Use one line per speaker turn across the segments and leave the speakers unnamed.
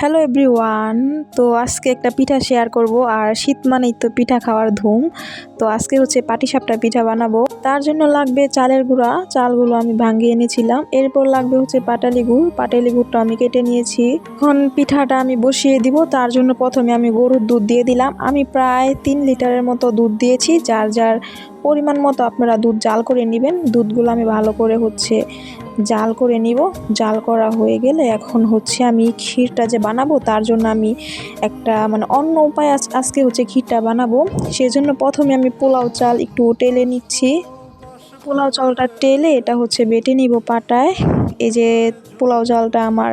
Hello everyone তো আজকে একটা পিঠা শেয়ার করব, আর শীত মানেই তো পিঠা খাওয়ার ধুম। তো আজকে হচ্ছে পাটিসাপটা পিঠা বানাবো। তার জন্য লাগবে চালের গুঁড়া, চালগুলো আমি ভাঙিয়ে এনেছিলাম এরপর লাগবে হচ্ছে পাটালি গুড়, পাটালি গুড়টা আমি কেটে নিয়েছি। এখন পিঠাটা আমি বসিয়ে দিব, তার জন্য প্রথমে আমি গরুর দুধ দিয়ে দিলাম। আমি প্রায় তিন লিটারের মতো দুধ দিয়েছি, যার যার পরিমাণ মতো আপনারা দুধ জাল করে নেবেন। দুধগুলো আমি ভালো করে হচ্ছে জাল করে নিব। জাল করা হয়ে গেলে এখন হচ্ছে আমি ক্ষীরটা যে বানাবো, তার জন্য আমি একটা মানে অন্য উপায় আজ- আজকে হচ্ছে ক্ষীরটা বানাবো। সেজন্য প্রথমে আমি পোলাও চাল একটু টেলে নিচ্ছি। পোলাও চালটা টেলে এটা হচ্ছে বেটে নিব পাটায়। এই যে পোলাও চালটা আমার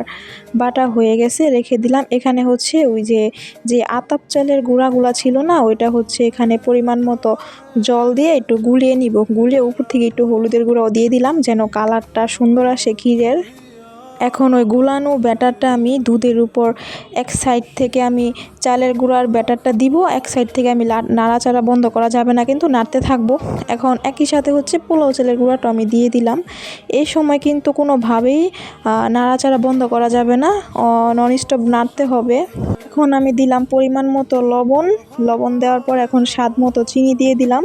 বাটা হয়ে গেছে, রেখে দিলাম। এখানে হচ্ছে ওই যে যে আতাপ চালের গুঁড়াগুলা ছিল না, ওইটা হচ্ছে এখানে পরিমাণ মতো জল দিয়ে একটু গুলিয়ে নিব। গুলিয়ে উপর থেকে একটু হলুদের গুঁড়াও দিয়ে দিলাম, যেন কালারটা সুন্দর আসে ক্ষীরের। এখন ওই গুলানো ব্যাটারটা আমি দুধের উপর এক সাইড থেকে আমি চালের গুঁড়ার ব্যাটারটা দিব, এক সাইড থেকে আমি নাড়াচাড়া বন্ধ করা যাবে না, কিন্তু নাড়তে থাকব। এখন একই সাথে হচ্ছে পোলাও চালের গুঁড়াটা আমি দিয়ে দিলাম। এই সময় কিন্তু কোনোভাবেই নাড়াচাড়া বন্ধ করা যাবে না নন স্টপ নাড়তে হবে। এখন আমি দিলাম পরিমাণ মতো লবণ। লবণ দেওয়ার পর এখন স্বাদ মতো চিনি দিয়ে দিলাম।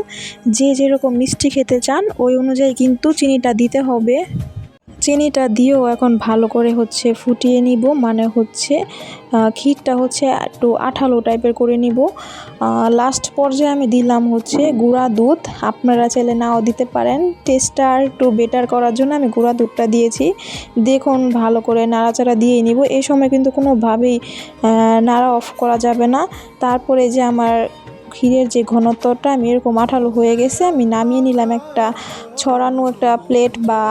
যে যেরকম মিষ্টি খেতে চান, ওই অনুযায়ী কিন্তু চিনিটা দিতে হবে। চিনিটা দিয়েও এখন ভালো করে হচ্ছে ফুটিয়ে নিব। মানে হচ্ছে ক্ষীরটা হচ্ছে একটু আঠালো টাইপের করে নিব। লাস্ট পর্যায়ে আমি দিলাম হচ্ছে গুঁড়া দুধ। আপনারা চাইলে নাও দিতে পারেন। টেস্টটা একটু বেটার করার জন্য আমি গুঁড়া দুধটা দিয়েছি। দেখুন, ভালো করে নাড়াচাড়া দিয়ে নিব। এই সময় কিন্তু কোনোভাবেই নাড়া অফ করা যাবে না। তারপরে যে আমার ক্ষীরের যে ঘনত্বটা, আমি এরকম আঠালো হয়ে গেছে। আমি নামিয়ে নিলাম একটা ছড়ানো একটা প্লেট বা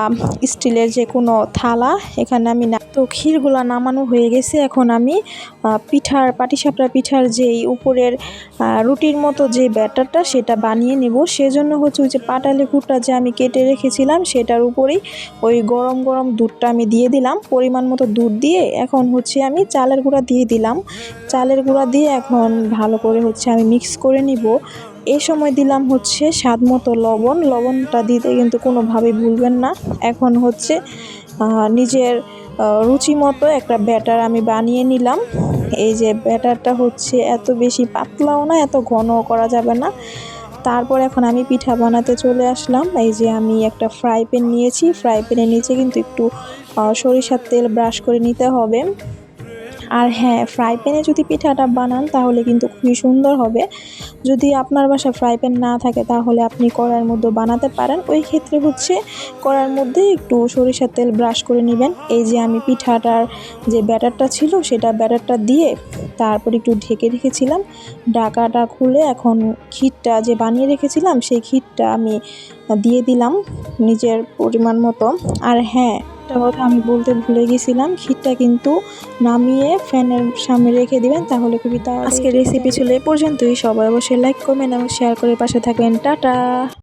স্টিলের যে কোনো থালা, এখানে আমি না তো ক্ষীরগুলা নামানো হয়ে গেছে। এখন আমি পিঠার পাটিসাপটা পিঠার যেই উপরের রুটির মতো যে ব্যাটারটা, সেটা বানিয়ে নেব। সেজন্য হচ্ছে ওই যে পাটালি গুড়টা যে আমি কেটে রেখেছিলাম, সেটার উপরেই ওই গরম গরম দুধটা আমি দিয়ে দিলাম। পরিমাণ মতো দুধ দিয়ে এখন হচ্ছে আমি চালের গুঁড়া দিয়ে দিলাম। চালের গুঁড়া দিয়ে এখন ভালো করে হচ্ছে আমি মিক্স করে নিব। এই সময় দিলাম হচ্ছে স্বাদ মতো লবণ। লবণটা দিতে কিন্তু কোনোভাবেই ভুলবেন না। এখন হচ্ছে নিজের রুচি মতো একটা ব্যাটার আমি বানিয়ে নিলাম। এই যে ব্যাটারটা হচ্ছে এত বেশি পাতলাও না, এত ঘনও করা যাবে না। তারপর এখন আমি পিঠা বানাতে চলে আসলাম। এই যে আমি একটা ফ্রাই প্যান নিয়েছি। ফ্রাই প্যানের নিচে কিন্তু একটু সরিষার তেল ব্রাশ করে নিতে হবে। আর হ্যাঁ ফ্রাই প্যানে যদি পিঠাটা বানান, তাহলে কিন্তু খুবই সুন্দর হবে। যদি আপনার বাসায় ফ্রাই প্যান না থাকে, তাহলে আপনি কড়ার মধ্যে বানাতে পারেন। ওই ক্ষেত্রে হচ্ছে কড়ার মধ্যে একটু সরিষার তেল ব্রাশ করে নেবেন। এই যে আমি পিঠাটার যে ব্যাটারটা ছিল, সেটা ব্যাটারটা দিয়ে তারপর একটু ঢেকে রেখেছিলাম। ডাকাটা খুলে এখন ক্ষীরটা যে বানিয়ে রেখেছিলাম, সেই ক্ষীরটা আমি দিয়ে দিলাম নিজের পরিমাণ মতো। আর হ্যাঁ একটা কথা আমি বলতে ভুলে গেছিলাম ক্ষীরটা কিন্তু নামিয়ে ফ্যানের সামনে রেখে দিবেন তাহলে খুবই তা আজকের রেসিপি ছিল এ পর্যন্তই। সবাই অবশ্যই লাইক কমেন্ট এবং শেয়ার করে পাশে থাকবেন। টাটা!